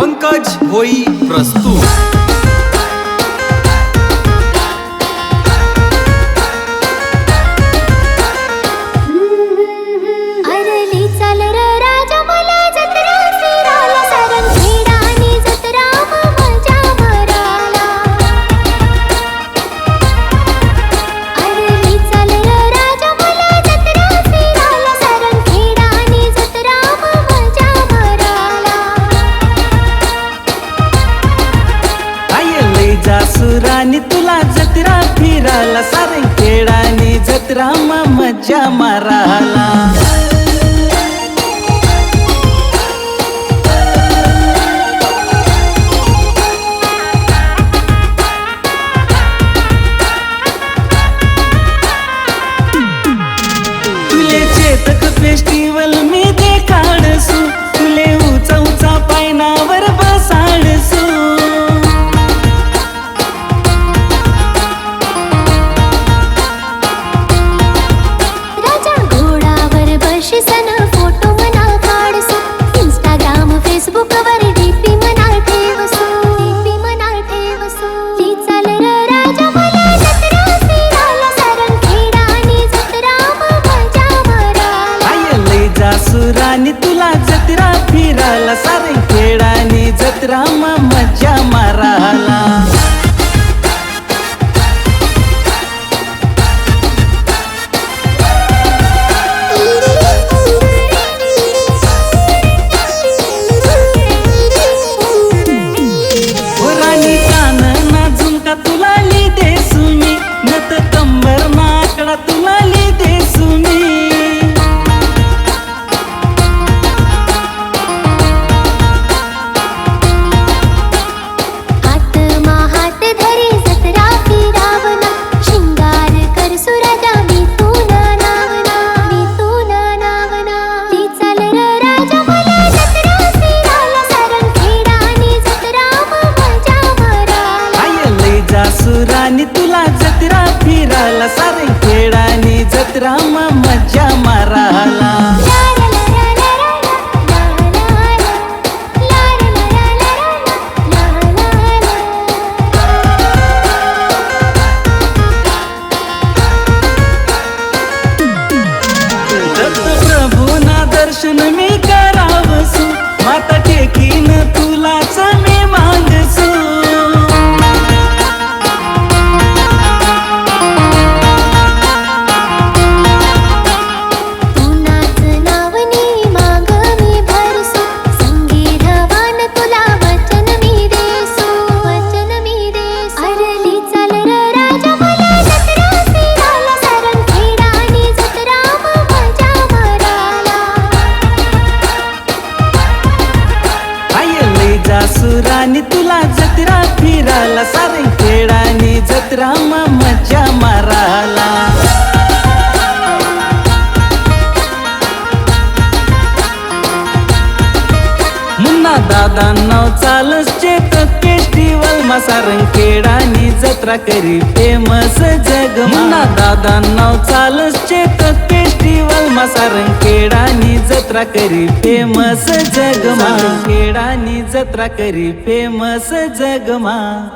पंकज होई प्रस्तुत. आणि तुला जत्रा फिराला सारे खेळाने जत्रा मज्जा मारा सारे खेळानी जत्रा मज्जा मा आणि तुला जत्रा फिरायला सारे खेळाने जत्रा मा मज्जा माराला आणि तुला जत्रा फिराला सारे खेळाने जत्रा मजा माराला मुन्ना दादा नाव चालस चेत फेस्टिवल मा सारंग खेळानी जत्रा करी फेमस जग मुन्ना दादा नाव चालस चेत सारंगखेडानी जत्रा करी फेमस जगमा. खेडानी जत्रा करी फेमस जगमा.